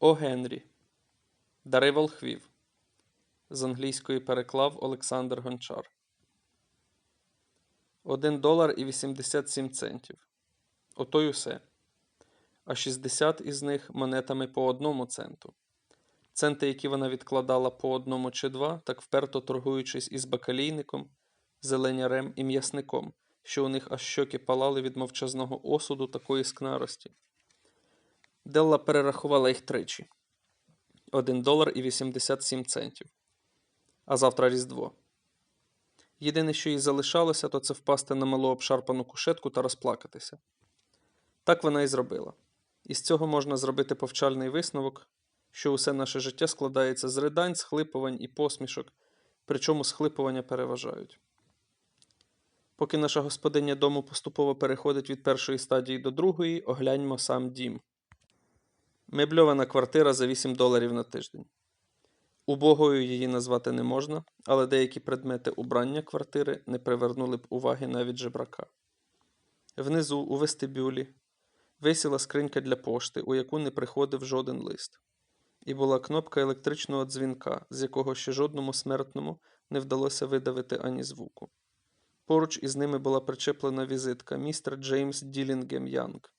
О Генрі. Дари волхвів. З англійської переклав Олександр Гончар. 1 долар і 87 центів. Ото й усе. А 60 із них монетами по одному центу. Центи, які вона відкладала по одному чи два, так вперто торгуючись із бакалійником, зеленярем і м'ясником, що у них аж щоки палали від мовчазного осуду такої скнарості. Делла перерахувала їх тричі. 1 долар і 87 центів. А завтра Різдво. Єдине, що їй залишалося, то це впасти на малу обшарпану кушетку та розплакатися. Так вона і зробила. Із цього можна зробити повчальний висновок, що усе наше життя складається з ридань, схлипувань і посмішок, причому схлипування переважають. Поки наша господиня дому поступово переходить від першої стадії до другої, огляньмо сам дім. Мебльована квартира за 8 доларів на тиждень. Убогою її назвати не можна, але деякі предмети убрання квартири не привернули б уваги навіть жебрака. Внизу, у вестибюлі, висіла скринька для пошти, у яку не приходив жоден лист, і була кнопка електричного дзвінка, з якого ще жодному смертному не вдалося видавити ані звуку. Поруч із ними була причеплена візитка містер Джеймс Ділінгем Янг.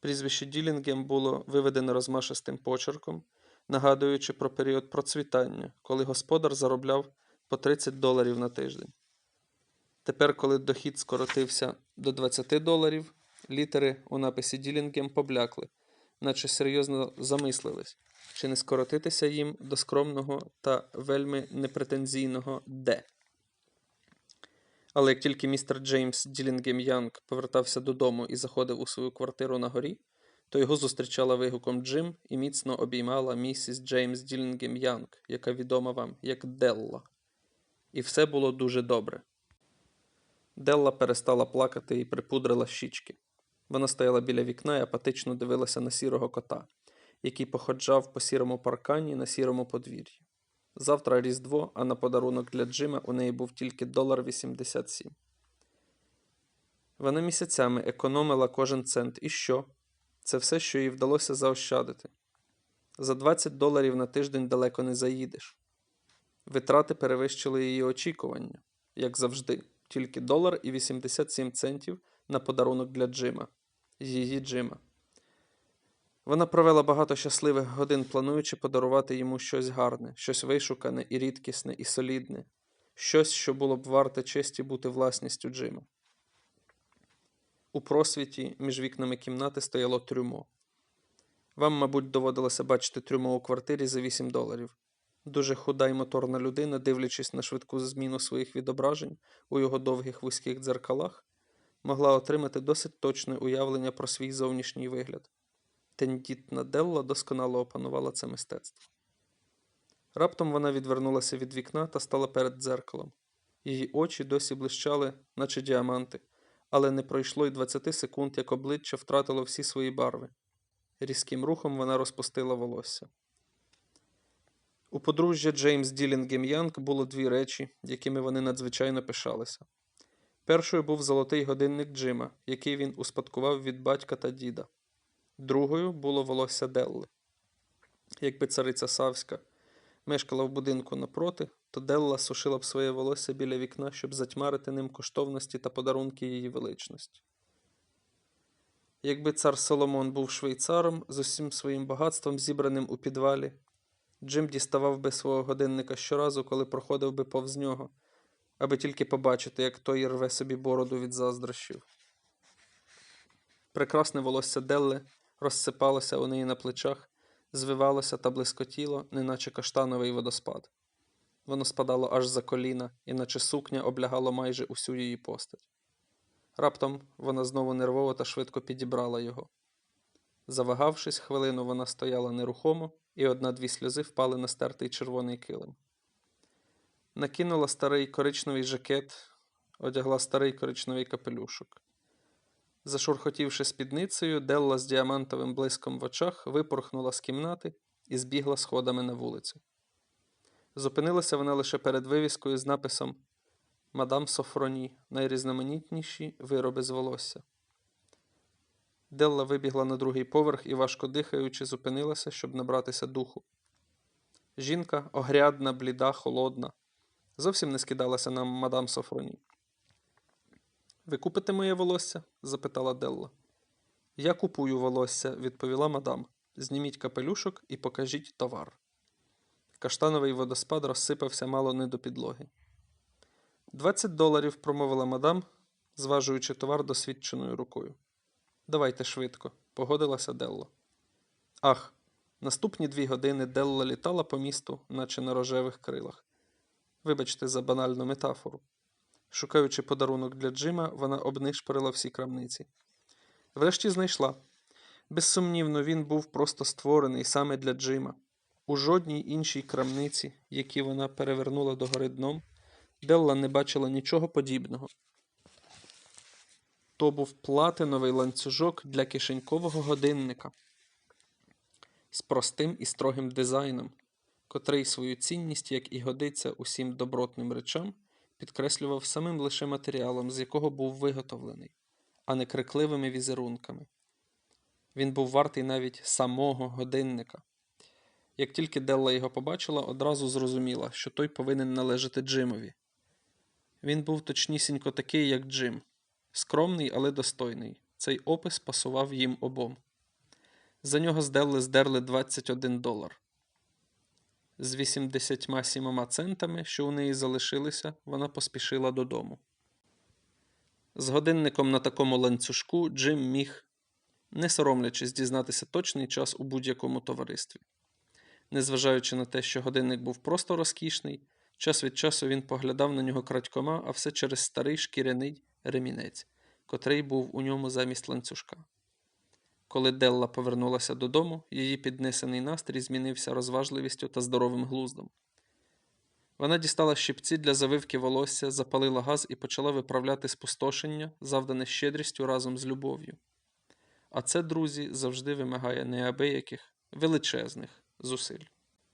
Прізвище Ділінгем було виведено розмашистим почерком, нагадуючи про період процвітання, коли господар заробляв по 30 доларів на тиждень. Тепер, коли дохід скоротився до 20 доларів, літери у написі Ділінгем поблякли, наче серйозно замислились, чи не скоротитися їм до скромного та вельми непретензійного «Д». Але як тільки містер Джеймс Ділінгем Янг повертався додому і заходив у свою квартиру на горі, то його зустрічала вигуком Джим і міцно обіймала місіс Джеймс Ділінгем Янг, яка відома вам як Делла. І все було дуже добре. Делла перестала плакати і припудрила щічки. Вона стояла біля вікна і апатично дивилася на сірого кота, який походжав по сірому паркані на сірому подвір'ї. Завтра Різдво, а на подарунок для Джима у неї був тільки долар 87. Вона місяцями економила кожен цент. І що? Це все, що їй вдалося заощадити. За 20 доларів на тиждень далеко не заїдеш. Витрати перевищили її очікування, як завжди, тільки долар і 87 центів на подарунок для Джима, її Джима. Вона провела багато щасливих годин, плануючи подарувати йому щось гарне, щось вишукане і рідкісне, і солідне, щось, що було б варте честі бути власністю Джима. У просвіті між вікнами кімнати стояло трюмо. Вам, мабуть, доводилося бачити трюмо у квартирі за 8 доларів. Дуже худа й моторна людина, дивлячись на швидку зміну своїх відображень у його довгих вузьких дзеркалах, могла отримати досить точне уявлення про свій зовнішній вигляд. Тендітна Делла досконало опанувала це мистецтво. Раптом вона відвернулася від вікна та стала перед дзеркалом. Її очі досі блищали, наче діаманти, але не пройшло й 20 секунд, як обличчя втратило всі свої барви. Різким рухом вона розпустила волосся. У подружжя Джеймс Ділінгем Янг було дві речі, якими вони надзвичайно пишалися. Першою був золотий годинник Джима, який він успадкував від батька та діда. Другою було волосся Делли. Якби цариця Савська мешкала в будинку напроти, то Делла сушила б своє волосся біля вікна, щоб затьмарити ним коштовності та подарунки її величності. Якби цар Соломон був швейцаром з усім своїм багатством, зібраним у підвалі, Джим діставав би свого годинника щоразу, коли проходив би повз нього, аби тільки побачити, як той рве собі бороду від заздрощів. Прекрасне волосся Делли розсипалося у неї на плечах, звивалося та блискотіло, неначе каштановий водоспад. Воно спадало аж за коліна, і наче сукня облягало майже усю її постать. Раптом вона знову нервово та швидко підібрала його. Завагавшись хвилину, вона стояла нерухомо, і одна-дві сльози впали на стертий червоний килим. Накинула старий коричневий жакет, одягла старий коричневий капелюшок. Зашурхотівши спідницею, Делла з діамантовим блиском в очах випорхнула з кімнати і збігла сходами на вулицю. Зупинилася вона лише перед вивіскою з написом Мадам Софроні найрізноманітніші вироби з волосся. Делла вибігла на другий поверх і, важко дихаючи, зупинилася, щоб набратися духу. Жінка огрядна, бліда, холодна, зовсім не скидалася на мадам Софроні. Ви купите моє волосся? запитала Делла. Я купую волосся, відповіла мадам. Зніміть капелюшок і покажіть товар. Каштановий водоспад розсипався мало не до підлоги. Двадцять доларів, промовила мадам, зважуючи товар досвідченою рукою. Давайте швидко, погодилася Делла. Ах, наступні дві години Делла літала по місту, наче на рожевих крилах. Вибачте за банальну метафору. Шукаючи подарунок для Джима, вона обнишпорила всі крамниці. Врешті знайшла. Безсумнівно, він був просто створений саме для Джима. У жодній іншій крамниці, які вона перевернула догори дном, Делла не бачила нічого подібного. То був платиновий ланцюжок для кишенькового годинника з простим і строгим дизайном, котрий свою цінність, як і годиться усім добротним речам, підкреслював самим лише матеріалом, з якого був виготовлений, а не крикливими візерунками. Він був вартий навіть самого годинника. Як тільки Делла його побачила, одразу зрозуміла, що той повинен належати Джимові. Він був точнісінько такий, як Джим, скромний, але достойний. Цей опис пасував їм обом. За нього з Делли здерли 21 долар. З 87 центами, що у неї залишилися, вона поспішила додому. З годинником на такому ланцюжку Джим міг, не соромлячись, дізнатися точний час у будь-якому товаристві. Незважаючи на те, що годинник був просто розкішний, час від часу він поглядав на нього крадькома, а все через старий шкіряний ремінець, котрий був у ньому замість ланцюжка. Коли Делла повернулася додому, її піднесений настрій змінився розважливістю та здоровим глуздом. Вона дістала щипці для завивки волосся, запалила газ і почала виправляти спустошення, завдане щедрістю разом з любов'ю. А це, друзі, завжди вимагає неабияких, величезних зусиль.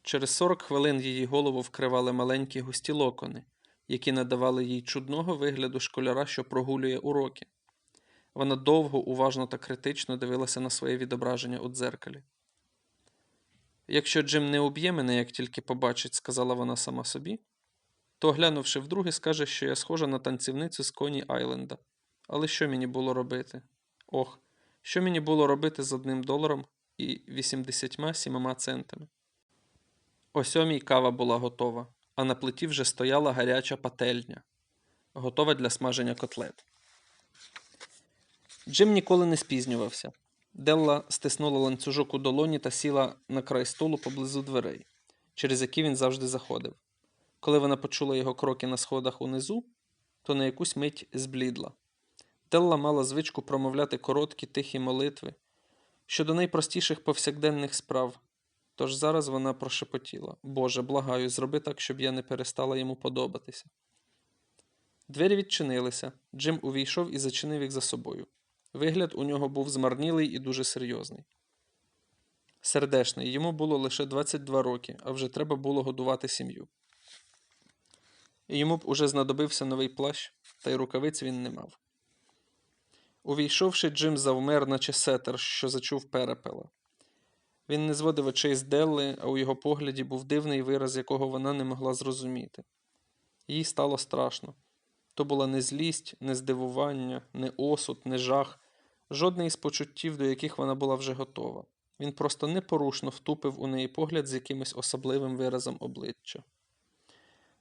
Через 40 хвилин її голову вкривали маленькі густі локони, які надавали їй чудного вигляду школяра, що прогулює уроки. Вона довго, уважно та критично дивилася на своє відображення у дзеркалі. Якщо Джим не уб'є мене, як тільки побачить, сказала вона сама собі, то, глянувши вдруге, скаже, що я схожа на танцівницю з Коні Айленда. Але що мені було робити? Ох, що мені було робити з одним доларом і 87 центами? О сьомій кава була готова, а на плиті вже стояла гаряча пательня, готова для смаження котлет. Джим ніколи не спізнювався. Делла стиснула ланцюжок у долоні та сіла на край столу поблизу дверей, через які він завжди заходив. Коли вона почула його кроки на сходах унизу, то на якусь мить зблідла. Делла мала звичку промовляти короткі тихі молитви щодо найпростіших повсякденних справ. Тож зараз вона прошепотіла Боже, благаю, зроби так, щоб я не перестала йому подобатися. Двері відчинилися. Джим увійшов і зачинив їх за собою. Вигляд у нього був змарнілий і дуже серйозний. Сердешний, йому було лише 22 роки, а вже треба було годувати сім'ю. І йому б уже знадобився новий плащ, та й рукавиць він не мав. Увійшовши, Джим завмер, наче сетер, що зачув перепела. Він не зводив очей з Делли, а у його погляді був дивний вираз, якого вона не могла зрозуміти. Їй стало страшно. То була не злість, не здивування, не осуд, не жах, жодне із почуттів, до яких вона була вже готова. Він просто непорушно втупив у неї погляд з якимось особливим виразом обличчя.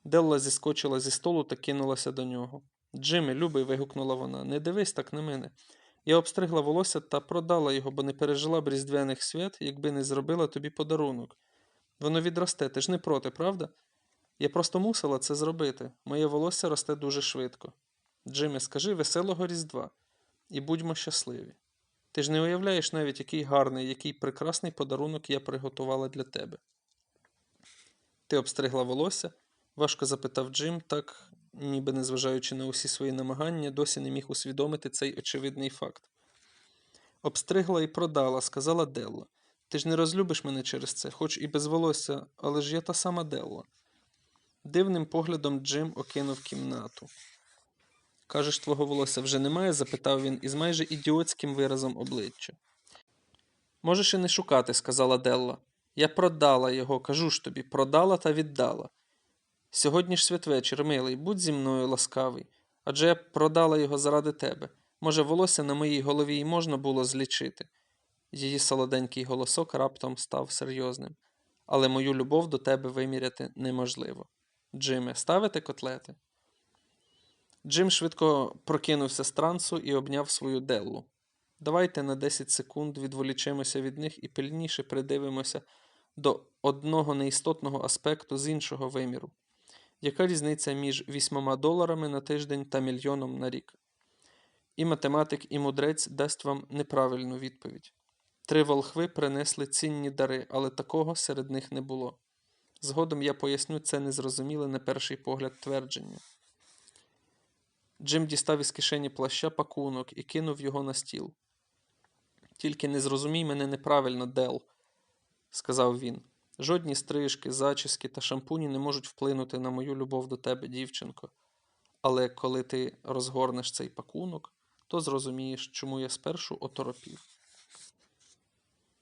Делла зіскочила зі столу та кинулася до нього. Джимми, любий, вигукнула вона, не дивись так на мене. Я обстригла волосся та продала його, бо не пережила б різдвяних свят, якби не зробила тобі подарунок. Воно відросте, ти ж не проти, правда? Я просто мусила це зробити. Моє волосся росте дуже швидко. Джиме, скажи веселого Різдва і будьмо щасливі. Ти ж не уявляєш навіть, який гарний, який прекрасний подарунок я приготувала для тебе. Ти обстригла волосся? важко запитав Джим, так, ніби незважаючи на усі свої намагання, досі не міг усвідомити цей очевидний факт. Обстригла і продала, сказала Делла. Ти ж не розлюбиш мене через це, хоч і без волосся, але ж я та сама Делла. Дивним поглядом Джим окинув кімнату. Кажеш, твого волосся вже немає? запитав він із майже ідіотським виразом обличчя. Можеш і не шукати, сказала Делла. Я продала його, кажу ж тобі, продала та віддала. Сьогодні ж святвечір, милий, будь зі мною ласкавий, адже я продала його заради тебе. Може, волосся на моїй голові й можна було злічити. Її солоденький голосок раптом став серйозним. Але мою любов до тебе виміряти неможливо. Джиме, ставите котлети? Джим швидко прокинувся з трансу і обняв свою Деллу. Давайте на 10 секунд відволічемося від них і пильніше придивимося до одного неістотного аспекту з іншого виміру. Яка різниця між 8 доларами на тиждень та мільйоном на рік? І математик, і мудрець дасть вам неправильну відповідь. Три волхви принесли цінні дари, але такого серед них не було. Згодом я поясню це незрозуміле на перший погляд твердження. Джим дістав із кишені плаща пакунок і кинув його на стіл. Тільки не зрозумій мене неправильно, Дел, сказав він. Жодні стрижки, зачіски та шампуні не можуть вплинути на мою любов до тебе, дівчинко. Але коли ти розгорнеш цей пакунок, то зрозумієш, чому я спершу оторопів.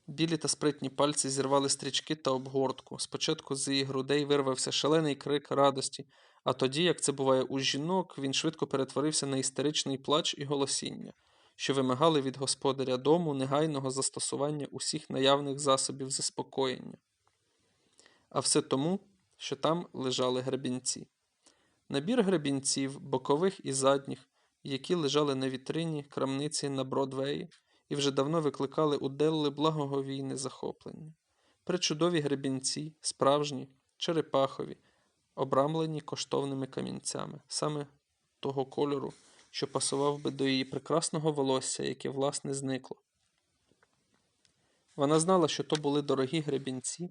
Білі та спритні пальці зірвали стрічки та обгортку. Спочатку з її грудей вирвався шалений крик радості, а тоді, як це буває у жінок, він швидко перетворився на істеричний плач і голосіння, що вимагали від господаря дому негайного застосування усіх наявних засобів заспокоєння. А все тому, що там лежали гребінці. Набір гребінців, бокових і задніх, які лежали на вітрині крамниці на Бродвеї, і вже давно викликали у Делли благоговійне захоплення. Причудові гребінці, справжні, черепахові, обрамлені коштовними камінцями, саме того кольору, що пасував би до її прекрасного волосся, яке власне зникло. Вона знала, що то були дорогі гребінці,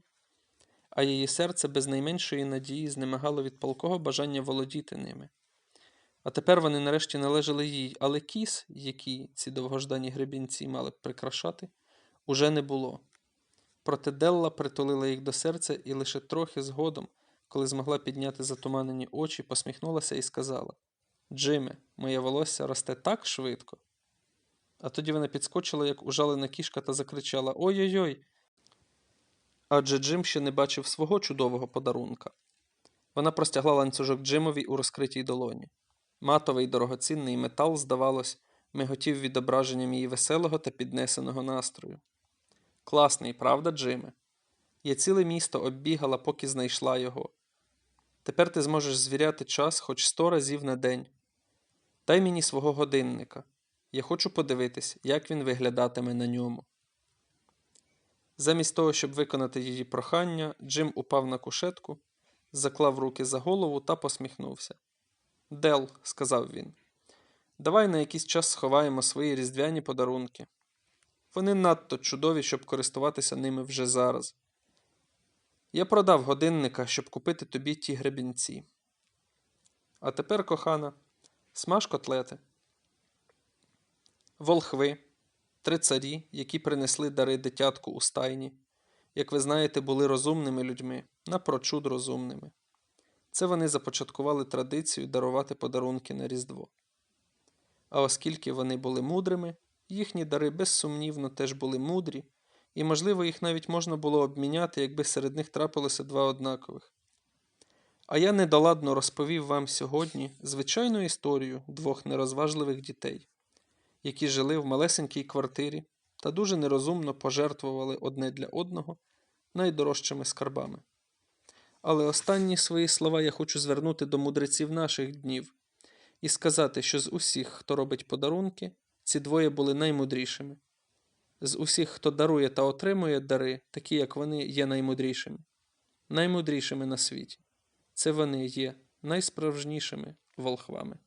а її серце без найменшої надії знемагало від палкого бажання володіти ними. А тепер вони нарешті належали їй, але кіс, які ці довгождані гребінці мали б прикрашати, уже не було. Проте Делла притулила їх до серця і лише трохи згодом, коли змогла підняти затуманені очі, посміхнулася і сказала Джиме, моє волосся росте так швидко. А тоді вона підскочила, як ужалена кішка, та закричала Ой-ой-ой. Адже Джим ще не бачив свого чудового подарунка. Вона простягла ланцюжок Джимові у розкритій долоні. Матовий дорогоцінний метал, здавалось, миготів відображенням її веселого та піднесеного настрою. Класний, правда, Джиме? Я ціле місто оббігала, поки знайшла його. Тепер ти зможеш звіряти час хоч сто разів на день. Дай мені свого годинника. Я хочу подивитись, як він виглядатиме на ньому. Замість того, щоб виконати її прохання, Джим упав на кушетку, заклав руки за голову та посміхнувся. Дел, сказав він, давай на якийсь час сховаємо свої різдвяні подарунки. Вони надто чудові, щоб користуватися ними вже зараз. Я продав годинника, щоб купити тобі ті гребінці. А тепер, кохана, смаж котлети. Волхви, три царі, які принесли дари дитятку у стайні, як ви знаєте, були розумними людьми, напрочуд розумними. Це вони започаткували традицію дарувати подарунки на Різдво. А оскільки вони були мудрими, їхні дари безсумнівно теж були мудрі, і, можливо, їх навіть можна було обміняти, якби серед них трапилося два однакових. А я недоладно розповів вам сьогодні звичайну історію двох нерозважливих дітей, які жили в малесенькій квартирі та дуже нерозумно пожертвували одне для одного найдорожчими скарбами. Але останні свої слова я хочу звернути до мудреців наших днів і сказати, що з усіх, хто робить подарунки, ці двоє були наймудрішими. З усіх, хто дарує та отримує дари, такі як вони, є наймудрішими, наймудрішими на світі. Це вони є найсправжнішими волхвами.